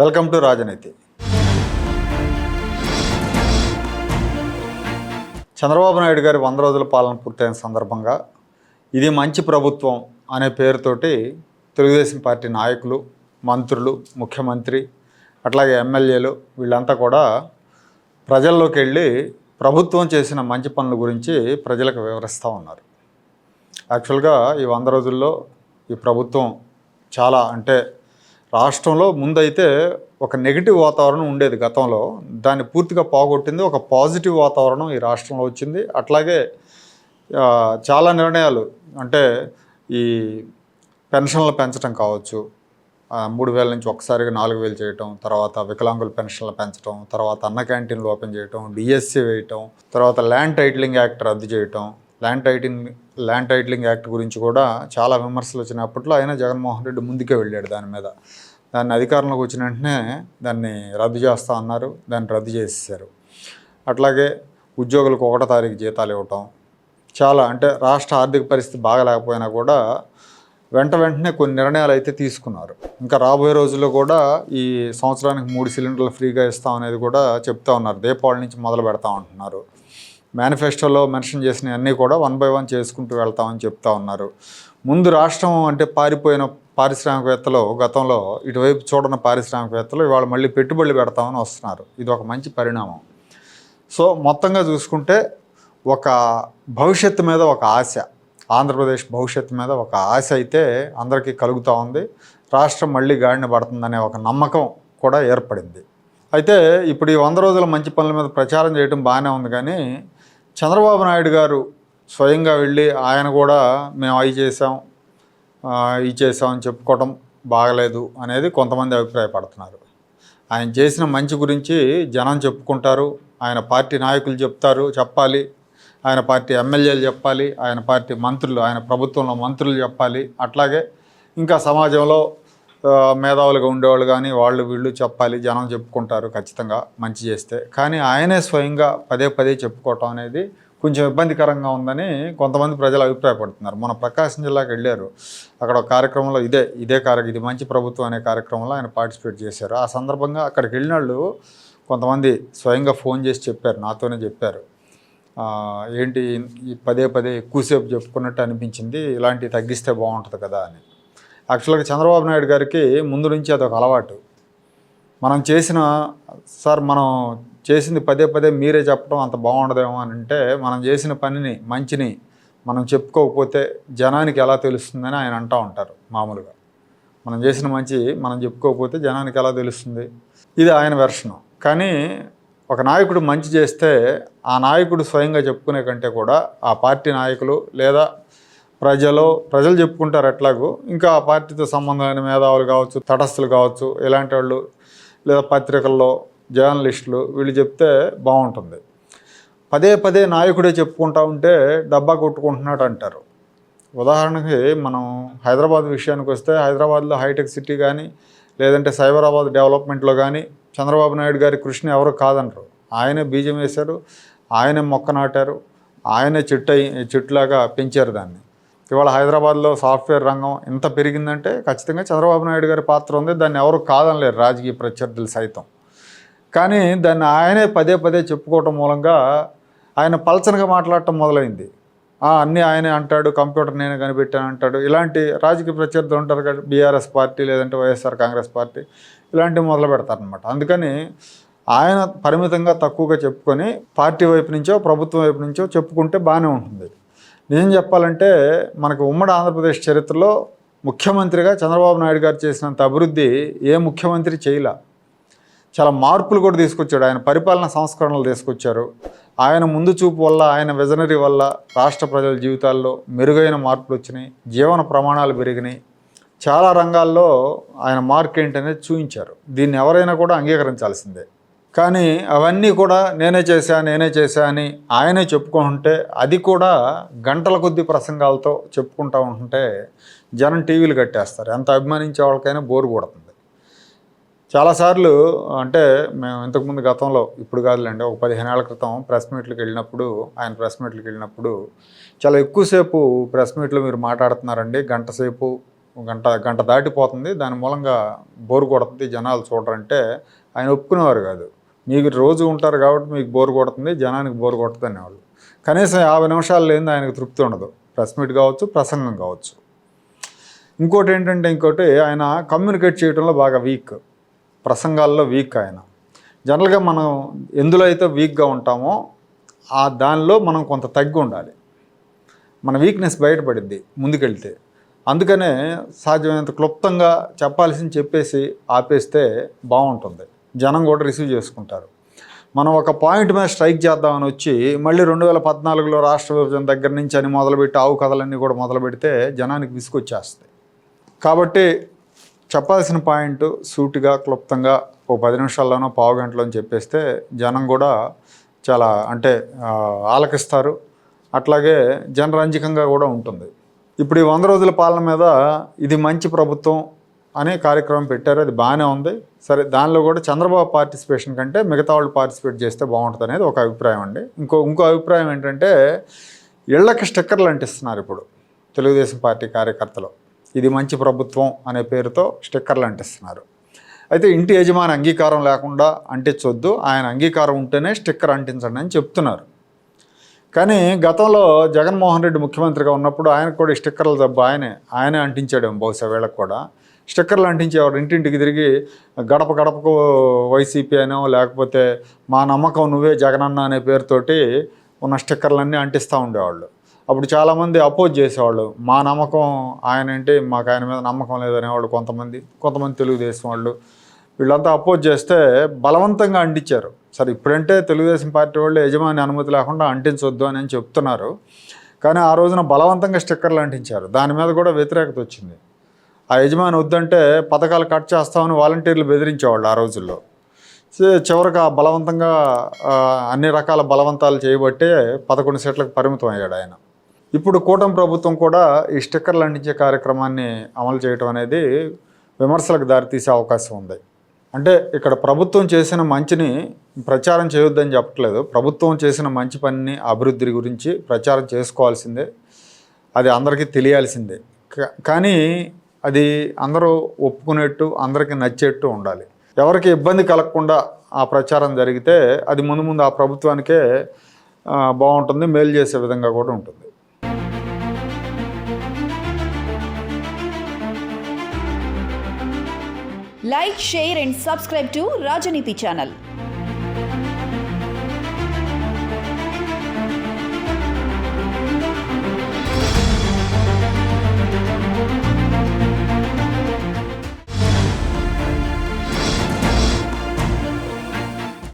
Welcome to రాజనీతి. చంద్రబాబు నాయుడు గారి వంద రోజుల పాలన పూర్తయిన సందర్భంగా ఇది మంచి ప్రభుత్వం అనే పేరుతోటి తెలుగుదేశం పార్టీ నాయకులు మంత్రులు ముఖ్యమంత్రి అట్లాగే ఎమ్మెల్యేలు వీళ్ళంతా కూడా ప్రజల్లోకి వెళ్ళి ప్రభుత్వం చేసిన మంచి పనుల గురించి ప్రజలకు వివరిస్తూ ఉన్నారు. యాక్చువల్గా ఈ వంద రోజుల్లో ఈ ప్రభుత్వం చాలా అంటే రాష్ట్రంలో ముందైతే ఒక నెగిటివ్ వాతావరణం ఉండేది గతంలో. దాన్ని పూర్తిగా పోగొట్టింది ఒక పాజిటివ్ వాతావరణం ఈ రాష్ట్రంలో వచ్చింది. అట్లాగే చాలా నిర్ణయాలు అంటే ఈ పెన్షన్లు పెంచడం కావచ్చు. మూడు వేల నుంచి ఒకసారిగా నాలుగు వేలు చేయటం తర్వాత వికలాంగుల పెన్షన్లు పెంచడం తర్వాత అన్న క్యాంటీన్లు ఓపెన్ చేయటం డిఎస్సి వేయటం తర్వాత ల్యాండ్ టైటిలింగ్ యాక్ట్ రద్దు చేయటం land titling land titling act గురించి కూడా చాలా విమర్శలు వచ్చినప్పట్లో అయినా జగన్మోహన్ రెడ్డి ముందుకే వెళ్ళాడు దాని మీద. దాన్ని అధికారంలోకి వచ్చిన వెంటనే దాన్ని రద్దు చేస్తా అన్నారు దాన్ని రద్దు చేసేసారు అట్లాగే ఉద్యోగులకు ఒకటో తారీఖు జీతాలు ఇవ్వటం చాలా అంటే రాష్ట్ర ఆర్థిక పరిస్థితి బాగలేకపోయినా కూడా వెంట వెంటనే కొన్ని నిర్ణయాలు అయితే తీసుకున్నారు. ఇంకా రాబోయే రోజుల్లో కూడా ఈ సంవత్సరానికి మూడు సిలిండర్లు ఫ్రీగా ఇస్తాం అనేది కూడా చెప్తా ఉన్నారు. దీపావళి నుంచి మొదలు పెడతా ఉంటున్నారు. మేనిఫెస్టోలో మెన్షన్ చేసిన అన్నీ కూడా వన్ బై వన్ చేసుకుంటూ వెళ్తామని చెప్తా ఉన్నారు. ముందు రాష్ట్రం అంటే పారిపోయిన పారిశ్రామికవేత్తలు గతంలో ఇటువైపు చూడని పారిశ్రామికవేత్తలు ఇవాళ మళ్ళీ పెట్టుబడులు పెడతామని వస్తున్నారు. ఇది ఒక మంచి పరిణామం. సో మొత్తంగా చూసుకుంటే ఒక భవిష్యత్తు మీద ఒక ఆశ ఆంధ్రప్రదేశ్ భవిష్యత్తు మీద ఒక ఆశ అయితే అందరికీ కలుగుతూ ఉంది. రాష్ట్రం మళ్ళీ గాడిన పడుతుందనే ఒక నమ్మకం కూడా ఏర్పడింది. అయితే ఇప్పుడు ఈ వంద రోజుల మంచి పనుల మీద ప్రచారం చేయడం బాగానే ఉంది కానీ చంద్రబాబు నాయుడు గారు స్వయంగా వెళ్ళి ఆయన కూడా మేము అవి చేసాం ఇవి చేసాం చేసామని చెప్పుకోవటం బాగలేదు అనేది కొంతమంది అభిప్రాయపడుతున్నారు. ఆయన చేసిన మంచి గురించి జనం చెప్పుకుంటారు ఆయన పార్టీ నాయకులు చెప్తారు చెప్పాలి. ఆయన పార్టీ ఎమ్మెల్యేలు చెప్పాలి ఆయన పార్టీ మంత్రులు ఆయన ప్రభుత్వంలో మంత్రులు చెప్పాలి. అట్లాగే ఇంకా సమాజంలో మేధావులుగా ఉండేవాళ్ళు కానీ వాళ్ళు వీళ్ళు చెప్పాలి జనం చెప్పుకుంటారు ఖచ్చితంగా మంచి చేస్తే. కానీ ఆయనే స్వయంగా పదే పదే చెప్పుకోవటం అనేది కొంచెం ఇబ్బందికరంగా ఉందని కొంతమంది ప్రజలు అభిప్రాయపడుతున్నారు. మన ప్రకాశం జిల్లాకి వెళ్ళారు. అక్కడ ఒక కార్యక్రమంలో ఇదే ఇదే కార్య ఇది మంచి ప్రభుత్వం అనే కార్యక్రమంలో ఆయన పార్టిసిపేట్ చేశారు. ఆ సందర్భంగా అక్కడికి వెళ్ళిన వాళ్ళు కొంతమంది స్వయంగా ఫోన్ చేసి చెప్పారు నాతోనే చెప్పారు. ఏంటి ఈ పదే పదే ఎక్కువసేపు చెప్పుకున్నట్టు అనిపించింది ఇలాంటివి తగ్గిస్తే బాగుంటుంది కదా అని. యాక్చువల్గా చంద్రబాబు నాయుడు గారికి ముందు నుంచి అదొక అలవాటు. మనం చేసిన సార్ మనం చేసింది పదే పదే మీరే చెప్పడం అంత బాగుండదేమో అని అంటే మనం చేసిన పనిని మంచిని మనం చెప్పుకోకపోతే జనానికి ఎలా తెలుస్తుందని ఆయన అంటూ ఉంటారు మామూలుగా. మనం చేసిన మంచి మనం చెప్పుకోకపోతే జనానికి ఎలా తెలుస్తుంది? ఇది ఆయన వెర్షను. కానీ ఒక నాయకుడు మంచి చేస్తే ఆ నాయకుడు స్వయంగా చెప్పుకునే కంటే కూడా ఆ పార్టీ నాయకులు లేదా ప్రజలు ప్రజలు చెప్పుకుంటారు ఎట్లాగో. ఇంకా ఆ పార్టీతో సంబంధమైన మేధావులు కావచ్చు తటస్థులు కావచ్చు ఇలాంటి వాళ్ళు లేదా పత్రికల్లో జర్నలిస్టులు వీళ్ళు చెప్తే బాగుంటుంది. పదే పదే నాయకుడే చెప్పుకుంటా ఉంటే డబ్బా కొట్టుకుంటున్నాడు అంటారు. ఉదాహరణకి మనం హైదరాబాద్ విషయానికి వస్తే హైదరాబాద్లో హైటెక్ సిటీ కానీ లేదంటే సైబరాబాద్ డెవలప్మెంట్లో కానీ చంద్రబాబు నాయుడు గారి కృషిని ఎవరు కాదనరు ఆయనే బీజం వేశారు ఆయనే మొక్క నాటారు ఆయనే చెట్టు చెట్టులాగా పెంచారు దాన్ని. ఇవాళ హైదరాబాద్లో సాఫ్ట్వేర్ రంగం ఎంత పెరిగిందంటే ఖచ్చితంగా చంద్రబాబు నాయుడు గారి పాత్ర ఉంది. దాన్ని ఎవరు కాదనలేరు రాజకీయ ప్రత్యర్థులు సైతం. కానీ దాన్ని ఆయనే పదే పదే చెప్పుకోవటం మూలంగా ఆయన పలచనగా మాట్లాడటం మొదలైంది. అన్నీ ఆయనే అంటాడు కంప్యూటర్ నేనే కనిపెట్టాను అంటాడు. ఇలాంటి రాజకీయ ప్రత్యర్థులు ఉంటారు కదా బీఆర్ఎస్ పార్టీ లేదంటే వైఎస్ఆర్ కాంగ్రెస్ పార్టీ ఇలాంటివి మొదలు పెడతారనమాట అందుకని ఆయన పరిమితంగా తక్కువగా చెప్పుకొని పార్టీ వైపు నుంచో ప్రభుత్వం వైపు నుంచో చెప్పుకుంటే బాగానే ఉంటుంది. నిజం చెప్పాలంటే మనకు ఉమ్మడి ఆంధ్రప్రదేశ్ చరిత్రలో ముఖ్యమంత్రిగా చంద్రబాబు నాయుడు గారు చేసినంత అభివృద్ధి ఏ ముఖ్యమంత్రి చేయలే. చాలా మార్పులు కూడా తీసుకొచ్చాడు. ఆయన పరిపాలన సంస్కరణలు తీసుకొచ్చారు. ఆయన ముందు చూపు వల్ల ఆయన విజనరీ వల్ల రాష్ట్ర ప్రజల జీవితాల్లో మెరుగైన మార్పులు వచ్చినాయి. జీవన ప్రమాణాలు పెరిగినాయి. చాలా రంగాల్లో ఆయన మార్క్ ఏంటనేది చూపించారు దీన్ని ఎవరైనా కూడా అంగీకరించాల్సిందే. కానీ అవన్నీ కూడా నేనే చేశా నేనే చేశా అని ఆయనే చెప్పుకుంటుంటే అది కూడా గంటల కొద్ది ప్రసంగాలతో చెప్పుకుంటూ ఉంటుంటే జనం టీవీలు కట్టేస్తారు. ఎంత అభిమానించే వాళ్ళకైనా బోరు కొడుతుంది. చాలాసార్లు అంటే మేము ఇంతకుముందు గతంలో ఇప్పుడు కాదులేండి ఒక పదిహేను ఏళ్ళ క్రితం ప్రెస్ మీట్లకు వెళ్ళినప్పుడు ఆయన ప్రెస్ మీట్లకు వెళ్ళినప్పుడు చాలా ఎక్కువసేపు ప్రెస్ మీట్లో మీరు మాట్లాడుతున్నారండి. గంట సేపు గంట గంట దాటిపోతుంది. దాని మూలంగా బోరు కొడుతుంది జనాలు చూడరంటే ఆయన ఒప్పుకునేవారు కాదు. మీకు రోజు ఉంటారు కాబట్టి మీకు బోర్ కొడుతుంది జనానికి బోర్ కొడుతుంది అనేవాళ్ళు. కనీసం యాభై నిమిషాలు లేని ఆయనకు తృప్తి ఉండదు. ప్రెస్ మీట్ కావచ్చు ప్రసంగం కావచ్చు. ఇంకోటి ఏంటంటే ఇంకోటి ఆయన కమ్యూనికేట్ చేయడంలో బాగా వీక్. ప్రసంగాల్లో వీక్ ఆయన. జనరల్గా మనం ఎందులో అయితే వీక్గా ఉంటామో ఆ దానిలో మనం కొంత తగ్గి ఉండాలి. మన వీక్నెస్ బయటపడిద్ది ముందుకెళ్తే. అందుకనే సాధ్యమైనంత క్లుప్తంగా చెప్పాల్సింది చెప్పేసి ఆపేస్తే బాగుంటుంది. జనం కూడా రిసీవ్ చేసుకుంటారు. మనం ఒక పాయింట్ మీద స్ట్రైక్ చేద్దామని వచ్చి మళ్ళీ రెండు వేల పద్నాలుగులో రాష్ట్ర విభజన దగ్గర నుంచి అని మొదలుపెట్టి ఆవు కథలన్నీ కూడా మొదలు పెడితే జనానికి విసుకొచ్చేస్తాయి కాబట్టి చెప్పాల్సిన పాయింట్ సూటిగా క్లుప్తంగా ఓ పది నిమిషాల్లోనో పావు గంటలోనో చెప్పేస్తే జనం కూడా చాలా అంటే ఆలకిస్తారు. అట్లాగే జనరంజకంగా కూడా ఉంటుంది. ఇప్పుడు ఈ వంద రోజుల పాలన మీద ఇది మంచి ప్రభుత్వం అనే కార్యక్రమం పెట్టారు. అది బాగానే ఉంది. సరే దానిలో కూడా చంద్రబాబు పార్టిసిపేషన్ కంటే మిగతా వాళ్ళు పార్టిసిపేట్ చేస్తే బాగుంటుంది అనేది ఒక అభిప్రాయం అండి. ఇంకో ఇంకో అభిప్రాయం ఏంటంటే ఇళ్ళకి స్టిక్కర్లు అంటిస్తున్నారు ఇప్పుడు తెలుగుదేశం పార్టీ కార్యకర్తలు. ఇది మంచి ప్రభుత్వం అనే పేరుతో స్టిక్కర్లు అంటిస్తున్నారు. అయితే ఇంటి యజమాని అంగీకారం లేకుండా అంటించొద్దు ఆయన అంగీకారం ఉంటేనే స్టిక్కర్ అంటించండి అని చెప్తున్నారు. కానీ గతంలో జగన్మోహన్ రెడ్డి ముఖ్యమంత్రిగా ఉన్నప్పుడు ఆయనకు కూడా స్టిక్కర్లు స్టిక్కర్ల దెబ్బ ఆయనే ఆయనే అంటించాడేమో బహుశా వీళ్ళకి కూడా. స్టిక్కర్లు అంటించేవారు ఇంటింటికి తిరిగి గడప గడపకు వైసీపీ అనో లేకపోతే మా నమ్మకం నువ్వే జగనన్న అనే పేరుతోటి ఉన్న స్టిక్కర్లన్నీ అంటిస్తూ ఉండేవాళ్ళు. అప్పుడు చాలామంది అపోజ్ చేసేవాళ్ళు. మా నమ్మకం ఆయన అంటే మాకు ఆయన మీద నమ్మకం లేదనేవాళ్ళు కొంతమంది కొంతమంది తెలుగుదేశం వాళ్ళు. వీళ్ళంతా అపోజ్ చేస్తే బలవంతంగా అంటించారు. సరే ఇప్పుడంటే తెలుగుదేశం పార్టీ వాళ్ళు యజమాని అనుమతి లేకుండా అంటించొద్దు అని అని చెప్తున్నారు. కానీ ఆ రోజున బలవంతంగా స్టిక్కర్లు అంటించారు. దాని మీద కూడా వ్యతిరేకత వచ్చింది. ఆ యజమాని వద్దంటే పథకాలు కట్ చేస్తామని వాలంటీర్లు బెదిరించేవాళ్ళు ఆ రోజుల్లో. చివరికి ఆ బలవంతంగా అన్ని రకాల బలవంతాలు చేయబట్టే పదకొండు సీట్లకు పరిమితం అయ్యాడు ఆయన. ఇప్పుడు కూటమి ప్రభుత్వం కూడా ఈ స్టిక్కర్లు అంటించే కార్యక్రమాన్ని అమలు చేయటం అనేది విమర్శలకు దారితీసే అవకాశం ఉంది. అంటే ఇక్కడ ప్రభుత్వం చేసిన మంచిని ప్రచారం చేయొద్దని చెప్పట్లేదు. ప్రభుత్వం చేసిన మంచి పనిని అభివృద్ధి గురించి ప్రచారం చేసుకోవాల్సిందే. అది అందరికీ తెలియాల్సిందే. కానీ అది అందరూ ఒప్పుకునేట్టు అందరికీ నచ్చేట్టు ఉండాలి. ఎవరికి ఇబ్బంది కలగకుండా ఆ ప్రచారం జరిగితే అది ముందు ముందు ఆ ప్రభుత్వానికే బాగుంటుంది మేలు చేసే విధంగా కూడా ఉంటుంది. Like share and subscribe to Rajneeti channel